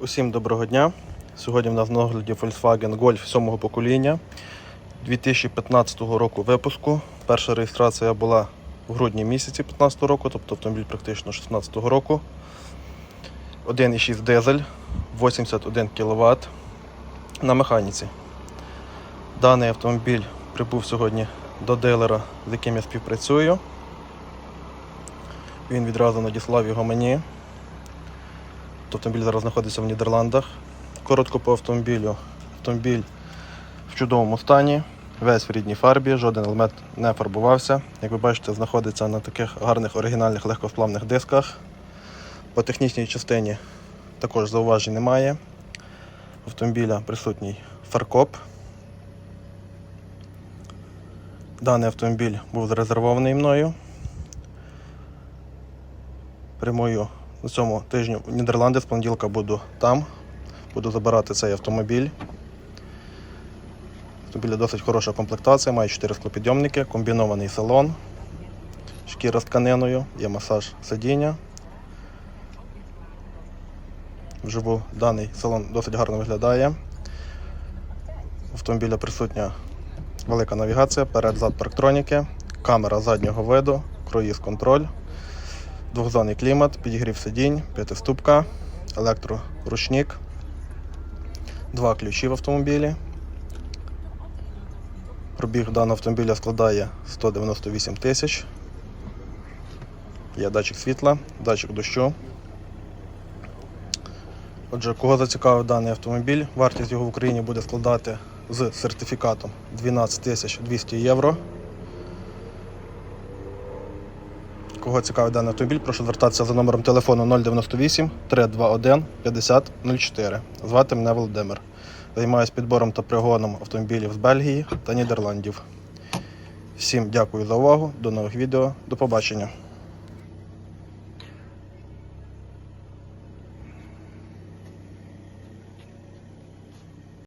Усім доброго дня. Сьогодні в нас на огляді Volkswagen Golf 7 покоління 2015 року випуску. Перша реєстрація була в грудні місяці 2015 року, тобто автомобіль практично 2016 року. 1,6 дизель, 81 кВт на механіці. Даний автомобіль прибув сьогодні до дилера, з яким я співпрацюю. Він відразу надіслав його мені. Автомобіль зараз знаходиться в Нідерландах. Коротко по автомобілю. Автомобіль в чудовому стані, весь в рідній фарбі, жоден елемент не фарбувався. Як ви бачите, знаходиться на таких гарних оригінальних легкосплавних дисках. По технічній частині також зауважень немає. Автомобіля присутній фаркоп. Даний автомобіль був зарезервований мною. Прямую на цьому тижні в Нідерланди з понеділка буду там. Буду забирати цей автомобіль. Автомобіля досить хороша комплектація, має 4 склопідйомники, комбінований салон, шкіра з тканиною, є масаж сидіння. Вживу даний салон досить гарно виглядає. У автомобіля присутня велика навігація, перед-зад парктроніки, камера заднього виду, круїз контроль. Двохзонний клімат, підігрів сидінь, п'ятиступка, електроручник, два ключі в автомобілі. Пробіг даного автомобіля складає 198 тисяч. Є датчик світла, датчик дощу. Отже, кого зацікавив даний автомобіль, вартість його в Україні буде складати з сертифікатом 12 200 євро. Кого цікавий даний автомобіль, прошу звертатися за номером телефону 098 321 5004. Звати мене Володимир. Займаюся підбором та пригоном автомобілів з Бельгії та Нідерландів. Всім дякую за увагу. До нових відео. До побачення.